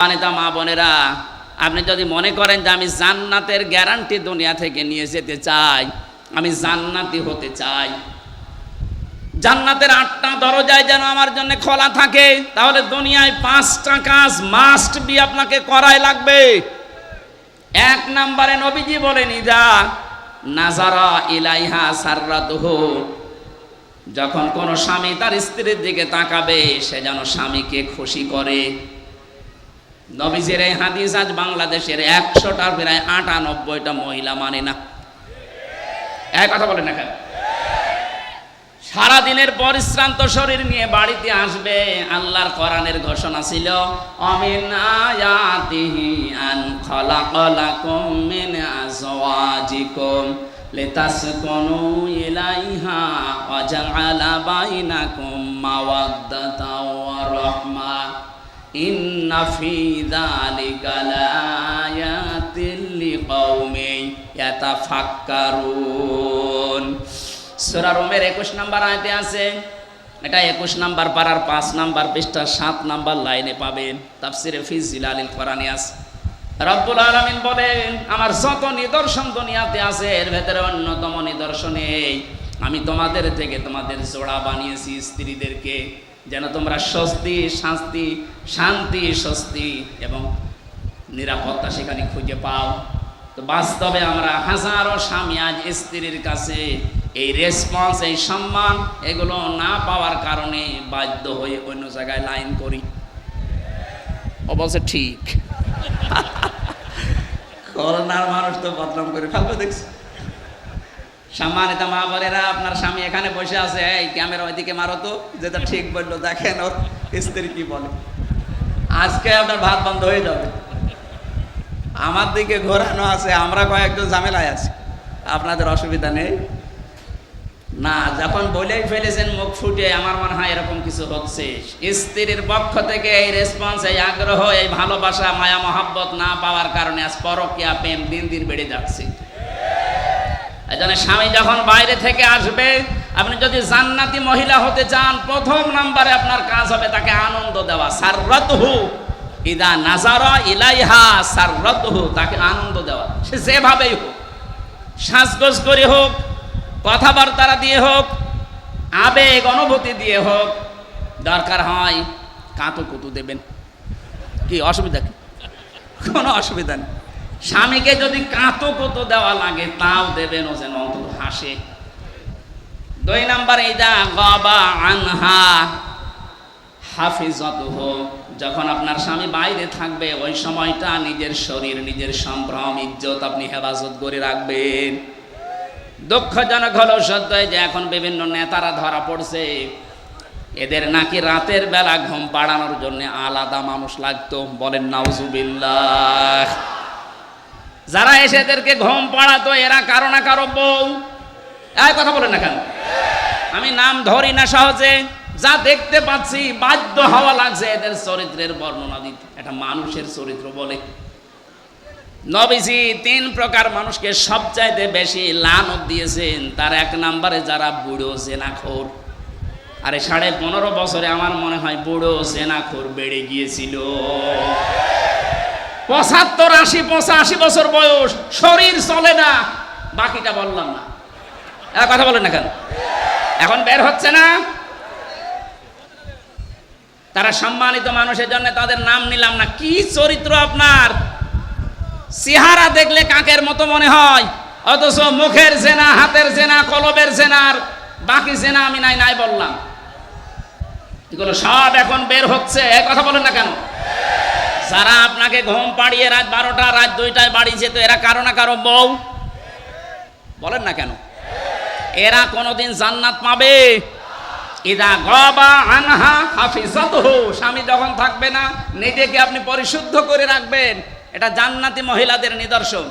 মানেতা মা বোনেরা, আপনি যদি মনে করেন যে আমি জান্নাতের গ্যারান্টি দুনিয়া থেকে নিয়ে যেতে চাই, আমি জান্নাতি হতে চাই। জান্নাতের আটটা দরজায় যেন আমার জন্য খোলা থাকে, তাহলে দুনিয়ায় পাঁচটা কাজ মাস্ট বি আপনাকে করাই লাগবে। এক নম্বরে নবীজি বলেনি যা নাজারা ইলাইহা সাররাতুহু। যখন কোনো স্বামী তার স্ত্রীর দিকে তাকাবে, সে যেন স্বামীকে খুশি করে। নবীজির এই হাদিস আজ বাংলাদেশের একশোটার প্রায় আটানব্বইটা মহিলা মানে না। এক কথা বলে না কেন? সারাদিনের পরিশ্রান্ত শরীর নিয়ে বাড়িতে আসবে, আল্লাহর কোরআনের ঘোষণা ছিল, অমিন আয়াতিহি আন খলাকলাকুম মিন আজওয়াজিকুম লিতাসকুনু ইলাইহা ওয়া জাআলা বাইনাকুম মাওয়াদ্দাতা ওয়া রাহমা ইন্না ফি যালিকা লায়াতিল লিকাউমিন ইয়াতাফাক্কারুন। সূরা রোমের 21 নাম্বার আয়াতে আছে, এটা 21 নাম্বার পারার 5 নাম্বার পৃষ্ঠা 7 নাম্বার লাইনে পাবেন। তাফসিরে ফি জিলালিল কোরআনে আছে। রব্বুল আলামিন বলেন, আমার যত নিদর্শন দুনিয়াতে আছে, এর ভেতরে অন্যতম নিদর্শন আমি তোমাদের থেকে তোমাদের জোড়া বানিয়েছি স্ত্রীদেরকে। যেন তোমরা স্বস্তি, শান্তি শান্তি, স্বস্তি এবং নিরাপত্তা সেখানে খুঁজে পাও। তো বাস্তবে আমরা হাজারো স্বামী আজ স্ত্রীর কাছে এই রেসপন্স এই সম্মান এগুলো না পাওয়ার কারণে বাধ্য হয়ে অন্য জায়গায় লাইন করি। অবশ্য ঠিক। করোনার মানুষ তো বদনাম করে ফেলবে, দেখছি? সম্মানিত মা বোনেরা, আপনার স্বামী এখানে বসে আছে। এই, ক্যামেরা ওইদিকে মারো তো, যেটা ঠিক বলল, দেখেন ওর স্ত্রী কি বলে। আজকে আপনার ভাত বন্ধ হয়ে যাবে। আমার দিকে ঘোরানো আছে, আমরা কয়েকজন ঝামেলায় আছি। আপনাদের অসুবিধা নেই। না, যখন বলেই ফেলেছেন, মুখ ফুটে, আমার মনে হয় এরকম কিছু হচ্ছে। স্ত্রীর পক্ষ থেকে এই রেসপন্স এই আগ্রহ, এই ভালোবাসা, মায়া, মহাব্বত না পাওয়ার কারণে আজ পরকিয়া প্রেম দিন দিন বেড়ে যাচ্ছে। এজন্য স্বামী যখন বাইরে থেকে আসবে, আপনি যদি জান্নাতি মহিলা হতে চান, প্রথম নাম্বারে আপনার কাজ হবে তাকে আনন্দ দেওয়া। সাররতহু ইদা নাজারা ইলাইহা, সাররতহু, তাকে আনন্দ দেওয়া। সে যেভাবেই হোক, সাজগোজ করে হোক কথাবার্তা দিয়ে হোক, আবেগ, অনুভূতি দিয়ে হোক, দরকার হয় কাঁতো কুতু দেবেন। কি, অসুবিধা কি? কোনো অসুবিধা নেই। স্বামীকে যদি কাঁতো কুতো দেওয়া লাগে, তাও দেবেন ও যেন অন্তত হাসে। দুই নাম্বার, ইদা গবা আনহা হাফিজত যখন আপনার স্বামী বাইরে থাকবে, ওই সময়টা নিজের শরীর, নিজের সম্ভ্রম, ইজ্জত আপনি হেফাজত করে রাখবেন। দুঃখজনক হলো সত্য যে এখন বিভিন্ন নেতারা ধরা পড়ছে। এদের নাকি রাতের বেলা ঘুম পাড়ানোর জন্য আলাদা মানুষ লাগতো। বলেন, নাউজুবিল্লাহ যারা এসে এদেরকে ঘুম পাড়াতো, এরা কারও না কারও বউ। এই কথা বলেন না কেন? আমি নাম ধরি না সহজে। যা দেখতে পাচ্ছি, বাধ্য হওয়া লাগছে এদের চরিত্রের বর্ণনা দিতে। এটা মানুষের চরিত্র বলে। নবীজি তিন প্রকার মানুষকে সবচাইতে বেশি লানত দিয়েছেন। তার এক নম্বরে যারা বুড়ো জেনাখোর। আরে সাড়ে পনেরো বছরে আমার মনে হয় বুড়ো জেনাখোর বেড়ে গিয়েছিল। পঁচাত্তর, আশি, পঁচাশি বছর বয়স, শরীর চলে না। বাকিটা বললাম না। কথা বলেন না কেন? এখন বের হচ্ছে না। তারা সম্মানিত মানুষের জন্য তাদের নাম নিলাম না। কি চরিত্র আপনার? চেহারা দেখলে কাকের মতো মনে হয়? অথচ মুখের জেনা, হাতের জেনা, কলবের জেনার বাকি জেনা আমি নাই নাই বললাম। এগুলো সব এখন বের হচ্ছে। কথা বলেন না কেন? যারা আপনাকে ঘুম পাড়িয়ে রাত বারোটা, রাত দুইটায় বাড়ি যেত, এরা কারও না কারও বউ? বলেন না কেন? এরা কোনোদিন জান্নাত পাবে? ইদা গবা আনহা হাফিজত স্বামী যখন থাকবে না, নিজেকে আপনি পরিশুদ্ধ করে রাখবেন। এটা জান্নাতি মহিলাদের নিদর্শন।